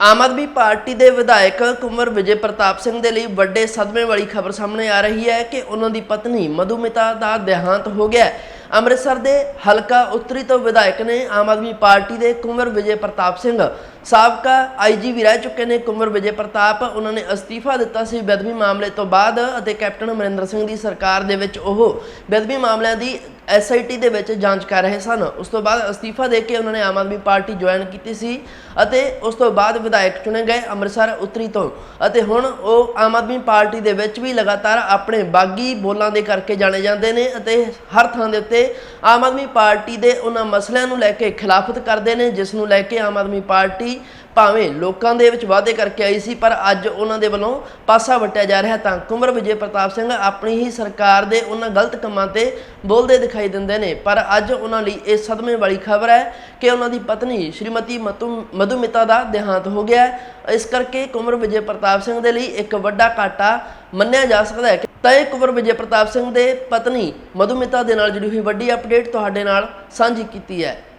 Aam Aadmi party ਦੇ ਵਿਧਾਇਕ ਕੁਮਰ ਵਿਜੇ ਪ੍ਰਤਾਪ ਸਿੰਘ ਦੇ ਲਈ ਵੱਡੇ ਸਦਮੇ ਵਾਲੀ ਖਬਰ ਸਾਹਮਣੇ ਆ ਰਹੀ ਹੈ ਕਿ ਉਹਨਾਂ ਦੀ ਪਤਨੀ ਮਧੂਮਿਤਾ ਦਾ ਦੇਹਾਂਤ ਹੋ ਗਿਆ ਅੰਮ੍ਰਿਤਸਰ ਦੇ ਹਲਕਾ ਉੱਤਰੀ ਤੋਂ ਵਿਧਾਇਕ ਨੇ ਆਮ ਆਦਮੀ ਪਾਰਟੀ ਦੇ ਕੁਮਰ ਵਿਜੇ ਪ੍ਰਤਾਪ ਸਿੰਘ, ਸਾਬਕਾ ਆਈਜੀ ਵੀ ਰਹਿ ਚੁੱਕੇ ਨੇ। ਕੁਮਰ ਵਿਜੇ ਪ੍ਰਤਾਪ ਉਹਨਾਂ ਨੇ ਅਸਤੀਫਾ ਦਿੱਤਾ ਸੀ ਬੇਦਬੀ ਮਾਮਲੇ ਤੋਂ ਬਾਅਦ ਅਤੇ ਕੈਪਟਨ ਅਮਰਿੰਦਰ ਸਿੰਘ ਦੀ ਸਰਕਾਰ ਦੇ ਵਿੱਚ ਉਹ ਬੇਦਬੀ ਮਾਮਲਿਆਂ ਦੀ ਐਸਆਈਟੀ ਦੇ ਵਿੱਚ ਜਾਂਚ ਕਰ ਰਹੇ ਸਨ। ਉਸ ਤੋਂ ਬਾਅਦ ਅਸਤੀਫਾ ਦੇ ਕੇ ਉਹਨਾਂ ਨੇ ਆਮ ਆਦਮੀ ਪਾਰਟੀ ਜੁਆਇਨ ਕੀਤੀ ਸੀ ਅਤੇ ਉਸ ਤੋਂ ਬਾਅਦ ਵਿਧਾਇਕ ਚੁਣੇ ਗਏ ਅੰਮ੍ਰਿਤਸਰ ਉੱਤਰੀ ਤੋਂ। ਅਤੇ ਹੁਣ ਉਹ ਆਮ ਆਦਮੀ ਪਾਰਟੀ ਦੇ ਵਿੱਚ ਵੀ ਲਗਾਤਾਰ ਆਪਣੇ ਬਾਗੀ ਬੋਲਾਂ ਦੇ ਕਰਕੇ ਜਾਣੇ ਜਾਂਦੇ ਨੇ ਅਤੇ ਹਰ ਥਾਂ ਦੇ ਉੱਤੇ ਆਮ ਆਦਮੀ ਪਾਰਟੀ ਦੇ ਉਹਨਾਂ ਮਸਲਿਆਂ ਨੂੰ ਲੈ ਕੇ ਖਿਲਾਫਤ ਕਰਦੇ ਨੇ, ਜਿਸ ਨੂੰ ਲੈ ਕੇ ਆਮ ਆਦਮੀ ਪਾਰਟੀ ਭਾਵੇਂ ਲੋਕਾਂ ਦੇ ਵਿੱਚ ਵਾਅਦੇ ਕਰਕੇ ਆਈ ਸੀ, ਪਰ ਅੱਜ ਉਹਨਾਂ ਦੇ ਵੱਲੋਂ ਪਾਸਾ ਵਟਿਆ ਜਾ ਰਿਹਾ ਤਾਂ ਕੁੰਵਰ ਵਿਜੇ ਪ੍ਰਤਾਪ ਸਿੰਘ ਆਪਣੀ ਹੀ ਸਰਕਾਰ ਦੇ ਉਹਨਾਂ ਗਲਤ ਕੰਮਾਂ ਤੇ ਬੋਲਦੇ ਦਿਖਾਈ ਦਿੰਦੇ ਨੇ। ਪਰ ਅੱਜ ਉਹਨਾਂ ਲਈ ਇਹ ਸਦਮੇ ਵਾਲੀ ਖਬਰ ਹੈ ਕਿ ਉਹਨਾਂ ਦੀ ਪਤਨੀ ਸ਼੍ਰੀਮਤੀ ਮਤੂ, ਮਧੂਮਿਤਾ ਦਾ ਦੇਹਾਂਤ ਹੋ ਗਿਆ ਇਸ ਕਰਕੇ ਕੁੰਵਰ ਵਿਜੇ ਪ੍ਰਤਾਪ ਸਿੰਘ ਦੇ ਲਈ ਇੱਕ ਵੱਡਾ ਘਾਟਾ ਮੰਨਿਆ ਜਾ ਸਕਦਾ ਹੈ ਤਾਂ ਇਹ ਕੁੰਵਰ ਵਿਜੇ ਪ੍ਰਤਾਪ ਸਿੰਘ ਦੇ ਪਤਨੀ ਮਧੂਮਿਤਾ ਦੇ ਨਾਲ ਜੁੜੀ ਹੋਈ ਵੱਡੀ ਅਪਡੇਟ ਤੁਹਾਡੇ ਨਾਲ ਸਾਂਝੀ ਕੀਤੀ ਹੈ।